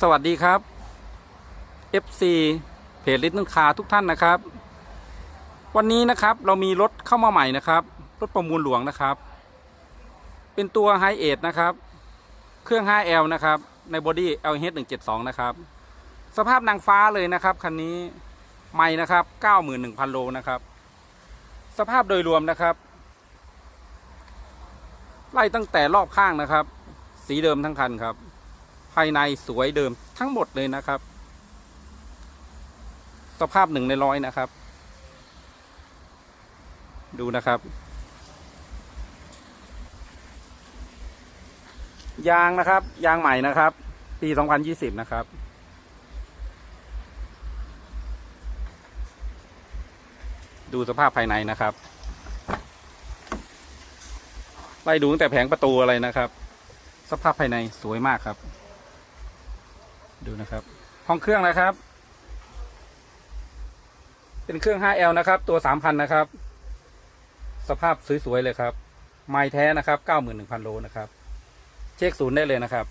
สวัสดีครับ FC เพจลิตนึงคาทุกท่านนะครับ วันนี้นะครับเรามีรถเข้ามาใหม่นะครับ รถประมูลหลวงนะครับ เป็นตัว h i เอ e นะครับ เครื่อง 5L นะครับ ในบอดี้ LH 172 นะครับ สภาพนางฟ้าเลยนะครับคันนี้ใหม่นะครับ 91,000 โลนะครับ สภาพโดยรวมนะครับ ไล่ตั้งแต่รอบข้างนะครับ สีเดิมทั้งคันครับ ภายในสวยเดิมทั้งหมดเลยนะครับ สภาพหนึ่งในร้อยนะครับ ดูนะครับ ยางนะครับ ยางใหม่นะครับ ปี 2020 นะครับดูสภาพภายในนะครับ ไล่ดูตั้งแต่แผงประตูอะไรนะครับ สภาพภายในสวยมากครับ ดูนะครับ ห้องเครื่องนะครับ เป็นเครื่อง 5L นะครับ ตัว 3,000 นะครับ สภาพสวยๆเลยครับ ไม้แท้นะครับ 91,000 โลนะครับ เช็คศูนย์ได้เลยนะครับ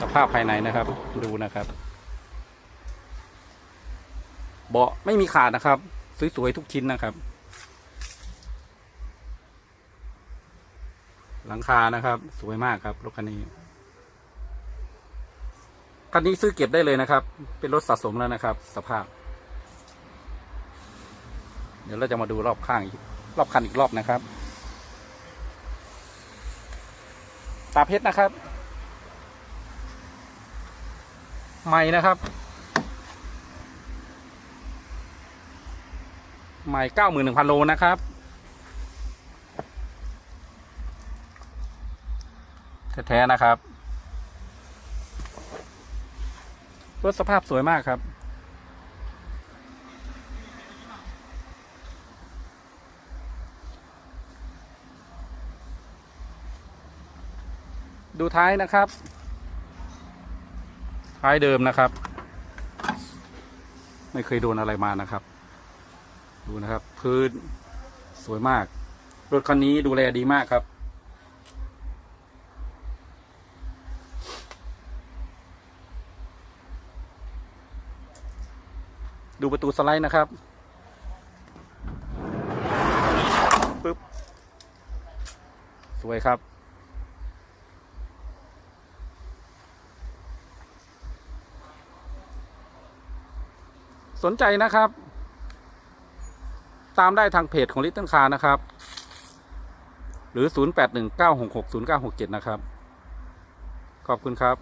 สภาพภายในนะครับ ดูนะครับเบาะไม่มีขาดนะครับ สวยๆทุกชิ้นนะครับ หลังคานะครับ สวยมากครับรถคันนี้คันนี้ซื้อเก็บได้เลยนะครับ เป็นรถสะสมแล้วนะครับ สภาพ เดี๋ยวเราจะมาดูรอบข้างอีกรอบคันอีกรอบนะครับ ตาเพชรนะครับใหม่นะครับใหม่เก้าหมื่นหนึ่งพันโลนะครับ แท้ๆนะครับรถสภาพสวยมากครับ ดูท้ายนะครับ ท้ายเดิมนะครับ ไม่เคยโดนอะไรมานะครับ ดูนะครับ พื้นสวยมาก รถคันนี้ดูแลดีมากครับ ดูประตูสไลด์นะครับปึ๊บสวยครับ สนใจนะครับ ตามได้ทางเพจของลิตเติ้ลคานะครับ หรือ 0819660967 นะครับ ขอบคุณครับ